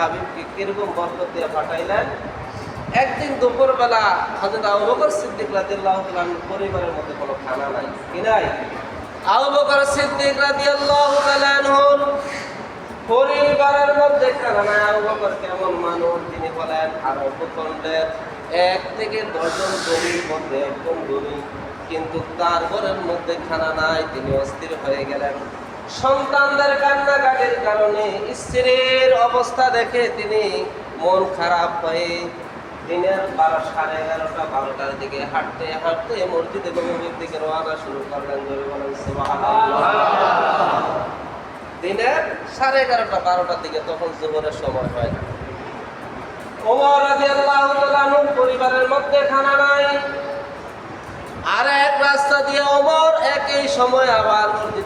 হাবিবকে কীরকম বরকত দিয়ে পাঠাইলেন? একদিন দুপুরবেলা হজরত আবু বকর সিদ্দিক রাদিয়াল্লাহু তাআলার পরিবারের মধ্যে কোনো খানা নাই। কি নাই? আবু বকর সিদ্দিক রাদিয়াল্লাহু তাআলা পরিবারের মধ্যে খানা নাই। আবু বকর কেমন মানুষ? তিনি বলেন আরব ভূখণ্ডের এক থেকে দশজন জমির মধ্যে একদম জমি কিন্তু তার ঘরের মধ্যে খানা নাই। তিনি অস্থির হয়ে গেলেন। সন্তানদের কান্নাকাটির কারণে স্ত্রীর অবস্থা দেখে তিনি মন খারাপ হয়ে দিনের বারো, সাড়ে এগারোটা, বারোটার দিকে হাঁটতে হাঁটতে মসজিদে নবীর দিকে রওনা শুরু করলেন। দিনের সাড়ে এগারোটা, বারোটার দিকে তখন জোহরের সময় হয় না পরিবারের মধ্যে খানা নাই আর এক রাস্তা দিয়ে ওমর একই সময় আবার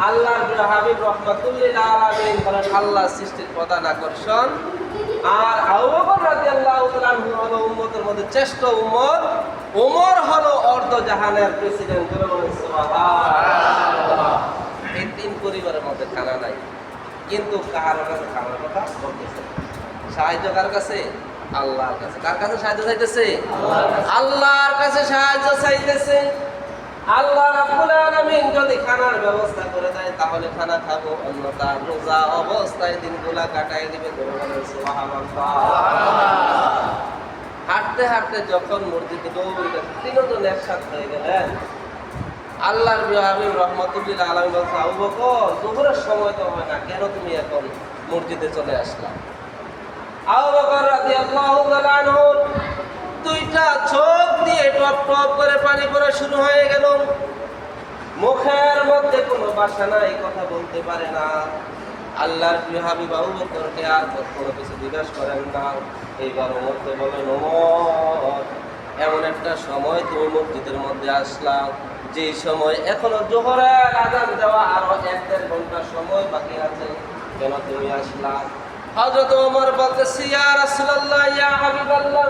আল্লাহ হাবিব রহমাতুল্লিল আলামিন বলেন, আল্লাহ সৃষ্টির প্রধান আকর্ষণ। আর আবু বকর রাদিয়াল্লাহু তাআলা হলো উম্মতের মধ্যে শ্রেষ্ঠ উম্মত। ওমর হলো অর্ধ জাহানের প্রেসিডেন্ট বলেন সুবহানাল্লাহ। এই তিন পরিবারের মধ্যে খানা নাই। কিন্তু কার কাছে খানার কথা বলতেছে। সাহায্য কার কাছে? আল্লাহর কাছে। কার কাছে সাহায্য চাইতেছে? আল্লাহর কাছে সাহায্য চাইতেছে। আল্লাহ রাব্বুল আলামিন যদি খানার ব্যবস্থা করে দেয়, তাহলে খানা খাব, অন্যথা রোজা অবস্থায় দিনগুলা কাটাই দিবে হাঁটতে হাঁটতে যখন মসজিদে কাছে তিনজন একসাথে হয়ে গেলেন। আল্লাহর হাবিব রহমতুল্লিল আলম বলছে, আবু বকর, জোহরের সময় তো হয় না, কেন তুমি এখন মসজিদে চলে আসলা? আবু বকর রাদিয়াল্লাহু তাআলা দুইটা চোখ দিয়ে টপ টপ করে পানি পড়া শুরু হয়ে গেল। মুখের মধ্যে কোনো বাসা নাই, কথা বলতে পারে না। আল্লাহর প্রিয় হাবিব আবু আর কোনো কিছু জিজ্ঞাসা করেন না। এইবার মধ্যে বলেন ওমর এমন একটা সময় তুমি মসজিদের মধ্যে আসলাম। যে সময় এখনও জোহরের আজান দেওয়া আরও এক দেড় ঘণ্টা সময় বাকি আছে, কেন তুমি আসলা? হযরত ওমর বলতেছি, ইয়া রাসূলুল্লাহ, ইয়া হাবিবাল্লাহ।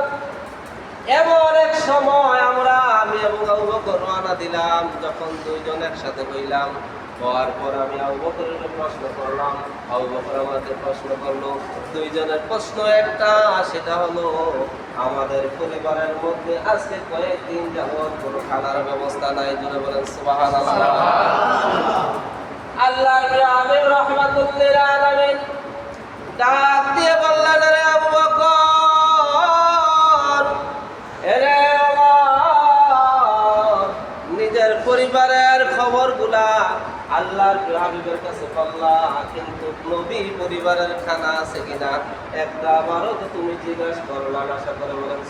এমন এক সময় আমরা আমি এবং বকর দিলাম, যখন দুইজন একসাথে হইলাম। হওয়ার পর আমি প্রশ্ন করলাম। আমাকে প্রশ্ন করল, দুইজনের প্রশ্ন একটা, সেটা হলো, আমাদের পরিবারের মধ্যে আজকে কয়েকদিন যাবৎ কোনো খানার ব্যবস্থা নাই বলেন সুবহানাল্লাহ। আল্লাহ আলামিন ডাক দিয়ে বললেন আল্লাহর হাবিবের কাছে কিন্তু নবীর পরিবারের খানা আছে কিনা? একটা বারও তো তুমি জিজ্ঞাসা করলা আশা করে বলেন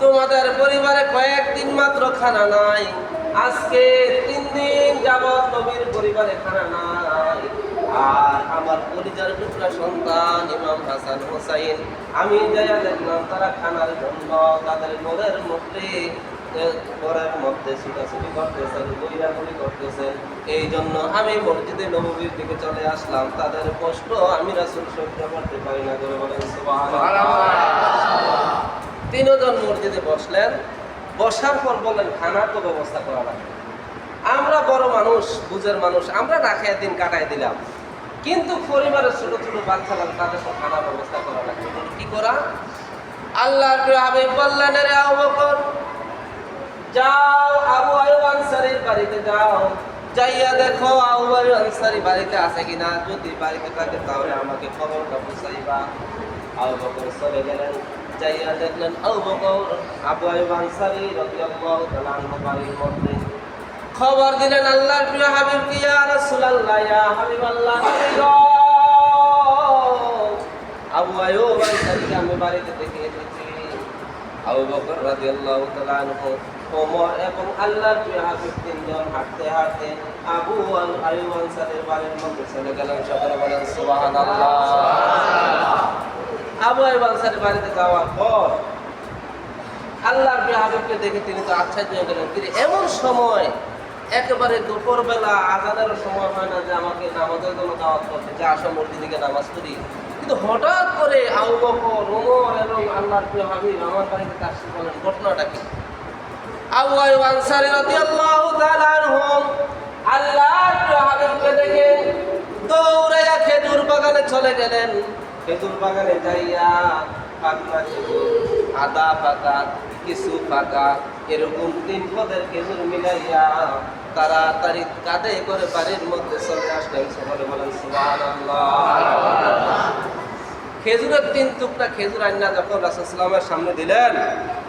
তোমাদের পরিবারে কয়েকদিন মাত্র খানা নাই। আজকে তিন দিন যাবত নবীর পরিবারে খানা নাই। আর আমার পরিবার টুকরা সন্তান ইমাম হাসান হোসাইন আমি যাইয়া দেখলাম তারা খানার জন্য তাদের ঘরের মধ্যে ঘরের মধ্যে ছুটাছুটি করতেছেন বইরাগুলি করতেছেন এই জন্য আমি মসজিদে নবীর দিকে চলে আসলাম। তাদের কষ্ট আমি রাসুল সহ্য করতে পারি না করে বলেন তিনজন মসজিদে বসলেন। বসার পর বললেন খানার তো ব্যবস্থা করা লাগবে। আমরা বড় মানুষ বুঝের মানুষ, আমরা না খেয়ে দিন কাটাই দিলাম। কিন্তু পরিবারের ছোট ছোট বাচ্চারা তাদের সব খানার ব্যবস্থা করা লাগবে। কি করা? আল্লাহর হাবিব বললেন রে যাও আবু আয়ুব আনসারীর বাড়িতে যাও। যাইয়া দেখো আবু আয়ুব আনসারী বাড়িতে আছে কিনা। যদি বাড়িতে থাকে তাহলে আমাকে খবরটা বুঝাইবা। আবু বকর চলে গেলেন। যাইয়া দেখলেন আবু বকর, আবু আয়ুব আনসারী রাদিয়াল্লাহু বাড়ির মধ্যে। খবর দিলেন আল্লাহর প্রিয় হাবিব কি? ইয়া রাসূলুল্লাহ নবী গো। আবু আয়ুব আনসারীকে আমি বাড়িতে দেখে এসেছি। আবু বকর রাদিয়াল্লাহু তাআলা আনহু ওমর এবং আল্লাহর প্রিয় হাবিব তিনজন হাঁটতে হাঁটতে আবু আল আয়ুব আনসারীর বাড়ির মধ্যে চলে গেলেন। সকলে বলেন সুবহানাল্লাহ। আবু আইব আনসারি বাড়িতে যাওয়ার পর আল্লাহর প্রিয় হাবিবকে দেখে তিনি তো আশ্চর্য হয়ে গেলেন। তিনি এমন সময় একেবারে দুপুরবেলা আজানেরও সময় হয় না যে আমাকে নামাজের জন্য দাওয়াত করতে যে আসো মসজিদে নামাজ পড়ি? কিন্তু হঠাৎ করে আবু বকর ওমর এবং আল্লাহর প্রিয় হাবিব আমার বাড়িতে ঘটনাটা কি? আইব আনসারি রাদিয়াল্লাহু তাআলা আনহুম আল্লাহর হাবিবকে দেখে দৌড়াইয়া খেজুর বাগানে চলে গেলেন। খেজুর বাগানে আদা পাকা কিছু পাকা এরকম তিন পদের খেজুর মিলাইয়া তাড়াতাড়ি কাঁধে করে বাড়ির মধ্যে চলে আসলেন। সকালে বলেন খেজুরের তিন টুকরা খেজুর আইনা যখন রাসুলামের সামনে দিলেন,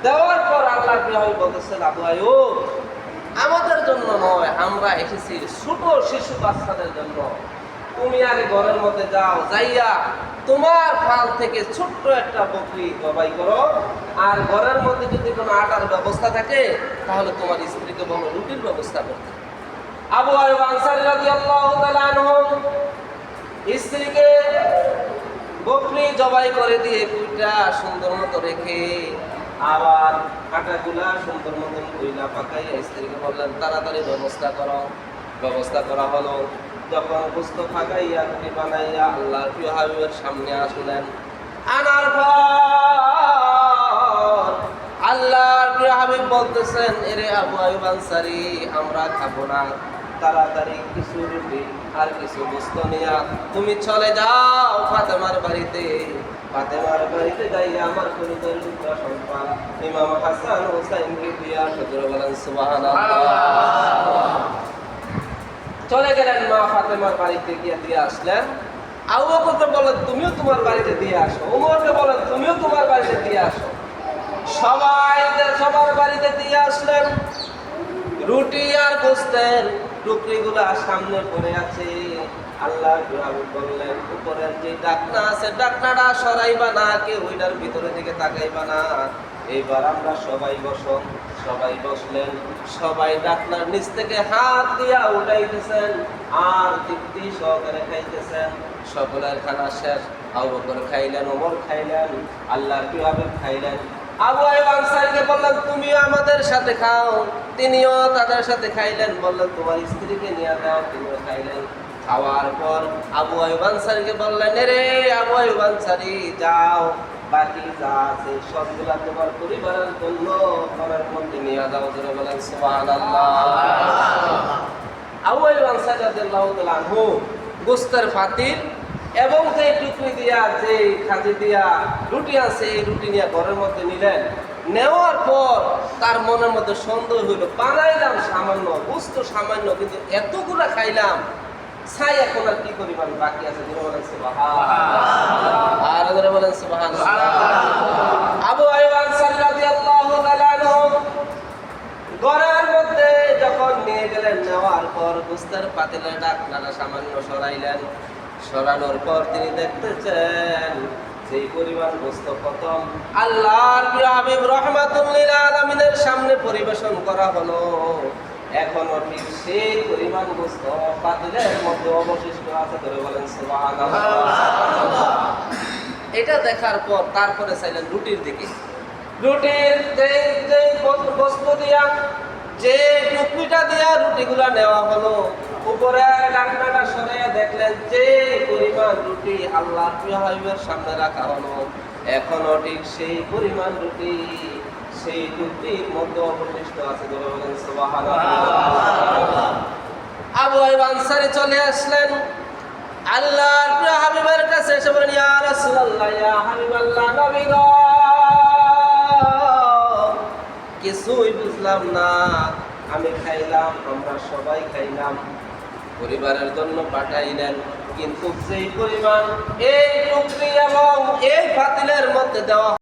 দেওয়ার পর আল্লাহ বিহাই বলতেছেন আবু আয়ুব, আমাদের জন্য নয়, আমরা এসেছি ছোট শিশু বাচ্চাদের জন্য। তুমি আগে ঘরের মধ্যে যাও, যাইয়া তোমার ফাল থেকে ছোট্ট একটা বকরি জবাই করো। আর ঘরের মধ্যে যদি কোনো আটার ব্যবস্থা থাকে, তাহলে তোমার স্ত্রীকে বলো, রুটির ব্যবস্থা করতে আবু আয়ুব আনসারী তাআলা আনহু, স্ত্রীকে বকরি জবাই করে দিয়ে কুইটা সুন্দর মতো রেখে আবার কাটাগুলা সুন্দর মতন কইলা পাকাইয়া স্ত্রীকে বললেন, তাড়াতাড়ি ব্যবস্থা করো। ব্যবস্থা করা হলো। যখন বুঝতে ফাঁকাইয়া রুটি বানাইয়া আল্লাহ প্রিয় হাবিবের সামনে আসলেন, আনার পর আল্লাহর প্রিয় হাবিব বলতেছেন, এরে আবু আয়ুব আনসারি, আমরা খাব না। তাড়াতাড়ি কিছু রুটি আর কিছু বস্তু নিয়া তুমি চলে যাও ফাতেমার বাড়িতে। ফাতেমার বাড়িতে আমার ইমাম হাসান দিয়া সজুর বলেন চলে গেলেন মা ফাতেমার বাড়িতে গিয়ে দিয়ে আসলেন। আবু বকরকে বলেন তুমিও তোমার বাড়িতে দিয়ে আসো। উমরকে বলেন তুমিও তোমার বাড়িতে দিয়ে আসো। সবাই সবার বাড়িতে দিয়ে আসলেন। রুটি আর গোস্তের টুকরিগুলা সামনে পড়ে আছে। আল্লাহ বললেন, উপরের যে ডাকনা আছে, ডাকনাটা সরাইবা না, কেউ ওইটার ভিতরে দিকে তাকাইবা না। এইবার আমরা সবাই বসো সবাই বসলেন, সবাই ডাকনার নিচ থেকে হাত দিয়া উঠাইতেছেন আর তৃপ্তি সহকারে খাইতেছেন। সকলের খানা শেষ, আবু বকর খাইলেন, ওমর খাইলেন আল্লাহর কীভাবে খাইলেন? আবু আইব আনসারীকে বললেন তুমিও আমাদের সাথে খাও। তিনিও তাদের সাথে খাইলেন বললেন তোমার স্ত্রীকে নিয়ে দাও তিনিও খাইলেন। খাওয়ার পর আবু আইব আনসারীকে বললেন রে আবু আইব আনসারী যাও। বাকি যা আছে সবগুলা তোমার পরিবারের জন্য ঘরের মধ্যে নিয়ে যাও। ধরে বলেন সুবহানাল্লাহ। আবু আইব আনসারী রাদিয়াল্লাহু তাআলা গোস্তের ফাতিল এবং যে টুকরি দিয়া যে খাজি দিয়া রুটি আছে, এই রুটি নিয়ে ঘরের মধ্যে নিলেন, নেওয়ার পর তার মনের মধ্যে সন্দেহ হইল, বানাইলাম সামান্য বুঝতো সামান্য, কিন্তু এতগুলো খাইলাম, ছাই এখন আর কি পরিমাণ বাকি আছে ধরে বলেন আর বলেন আবু আইব আনসারী রাদিয়াল্লাহু তাআলা আনহু মধ্যে যখন নিয়ে গেলেন, নেওয়ার পর গুস্তার পাতিলের ডাকনাটা সামান্য সরাইলেন। সরানোর পর তিনি দেখতেছেন সেই পরিমাণ বস্তু প্রথম আল্লাহর হাবিব রহমাতুল্লিল আলমিনের সামনে পরিবেশন করা হলো এখনও ঠিক সেই পরিমাণ বস্তু পাতিলের মধ্যে অবশিষ্ট আছে ধরে বলেন এটা দেখার পর তারপরে চাইলেন রুটির দিকে। রুটির বস্তু দিয়া যে টুকরিটা দিয়া রুটিগুলা নেওয়া হলো উপরে ডাকনাটা সরে দেখলেন যে রুটি আল্লাহ হাবিবের সামনে রাখা হলো। এখনও ঠিক সেই পরিমাণ রুটি, সেই মধ্যে অবশিষ্ট আছে আবু চলে আসলেন। প্রিয় হাবিবের কাছে এসে বলেন, ইয়া রাসূলুল্লাহ, ইয়া হাবিবাল্লাহ কিছুই বুঝলাম না। আমি খাইলাম, আমরা সবাই খাইলাম। পরিবারের জন্য পাঠাইলেন। কিন্তু সেই পরিমাণ এই টুকরি এবং এই ফাতিলের মধ্যে দেওয়া